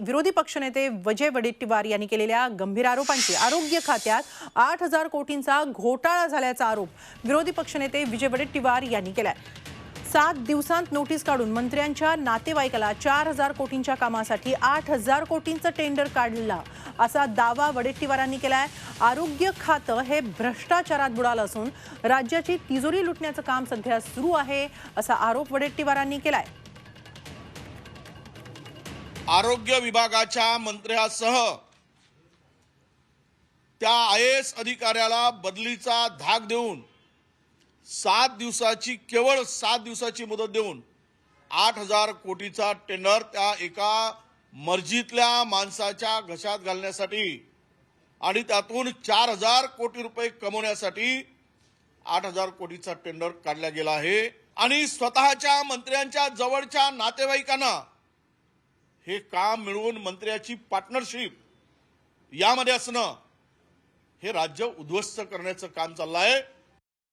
विरोधी पक्षनेते वजय वडेट्टीवार यांनी केलेल्या गंभीर आरोपांची आरोग्य खात्यात आठ हजार कोटींचा घोटाळा झाल्याचा आरोप विरोधी पक्षनेते विजय वडेट्टीवार यांनी केलाय. सात दिवसांत नोटीस काढून मंत्र्यांच्या नातेवाईकाला चार हजार कोटींच्या कामासाठी आठ हजार कोटींचं टेंडर काढला असा दावा वडेट्टीवारांनी केलाय. आरोग्य खातं हे भ्रष्टाचारात बुडालं असून राज्याची तिजोरी लुटण्याचं काम सध्या सुरू आहे असा आरोप वडेट्टीवारांनी केलाय. आरोग्य विभागाच्या मंत्र्यासह त्या आय एस अधिकाऱ्याला बदलीचा धाक देऊन सात दिवसाची केवळ सात दिवसाची मुदत देऊन आठ हजार कोटीचा टेंडर त्या एका मर्जीतल्या माणसाच्या घशात घालण्यासाठी आणि त्यातून चार हजार कोटी रुपये कमवण्यासाठी आठ हजार कोटीचा टेंडर काढला गेला आहे. आणि स्वतःच्या मंत्र्यांच्या जवळच्या नातेवाईकांना हे काम मिळवून मंत्र्याची पार्टनरशिप यामध्ये असणं हे राज्य उद्ध्वस्त करण्याचं काम चाललं आहे